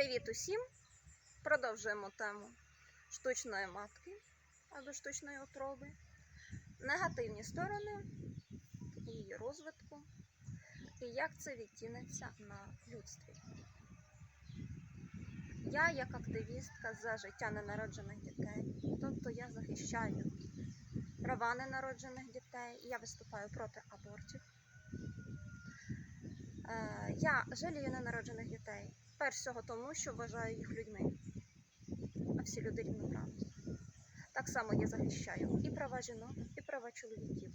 Привіт усім! Продовжуємо тему штучної матки або штучної отроби, негативні сторони її розвитку і як це відтінеться на людстві. Я, як активістка за життя ненароджених дітей, тобто я захищаю права ненароджених дітей, я виступаю проти абортів. Е, Я жалію ненароджених дітей. Перш всього тому, що вважаю їх людьми, а всі люди рівноправні. Так само я захищаю і права жінок, і права чоловіків.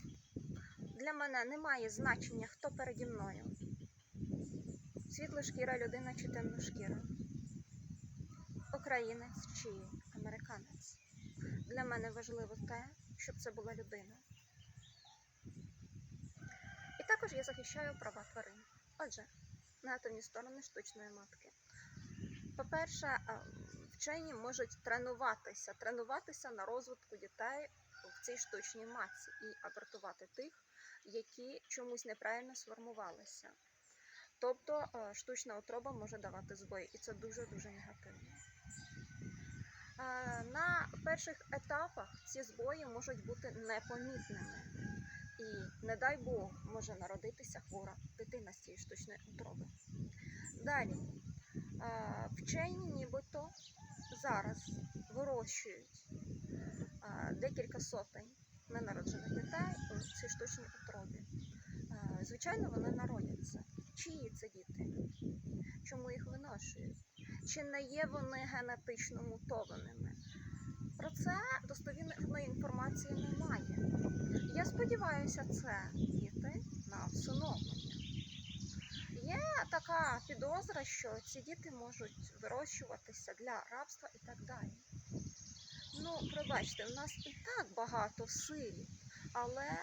Для мене немає значення, хто переді мною. Світлошкіра людина чи темношкіра. Українець чи американець. Для мене важливо те, щоб це була людина. І також я захищаю права тварин. Отже, негативні сторони штучної матки. По-перше, вчені можуть тренуватися, тренуватися на розвитку дітей в цій штучній матці і абортувати тих, які чомусь неправильно сформувалися. Тобто штучна отроба може давати збої, і це дуже-дуже негативно. На перших етапах ці збої можуть бути непомітними. І, не дай Бог, може народитися хвора дитина з цієї штучної отроби. Далі, вчені нібито зараз вирощують декілька сотень ненароджених дітей у цій штучній отробі. Звичайно, вони народяться. Чиї це діти? Чому їх виношують? Чи не є вони генетично мутованими? Про це достовірної інформації немає. Я сподіваюся, це діти на всиновлення. Така підозра, що ці діти можуть вирощуватися для рабства і так далі. Ну, пробачте, в нас і так багато сиріт, але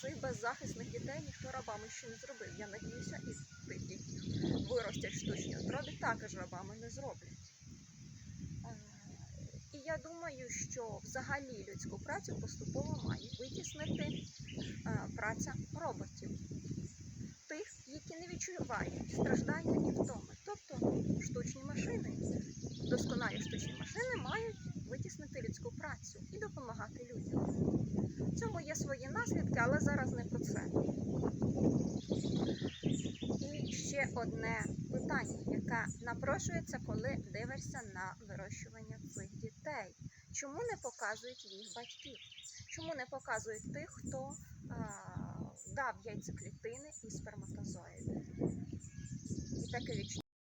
цих беззахисних дітей ніхто рабами ще не зробив. Я надіюся, і тих, яких виростять в штучній отробі, також рабами не зроблять. Е, І я думаю, що взагалі людську працю поступово має витіснити е, праця роботів, які відчувають страждання і втоми. Тобто штучні машини, досконалі штучні машини мають витіснити людську працю і допомагати людям. В цьому є свої наслідки, але зараз не про це. І ще одне питання, яке напрошується, коли дивишся на вирощування цих дітей. Чому не показують їх батьків? Чому не показують тих, хто яйцеклітини і сперматозоїди? І таке відчуття.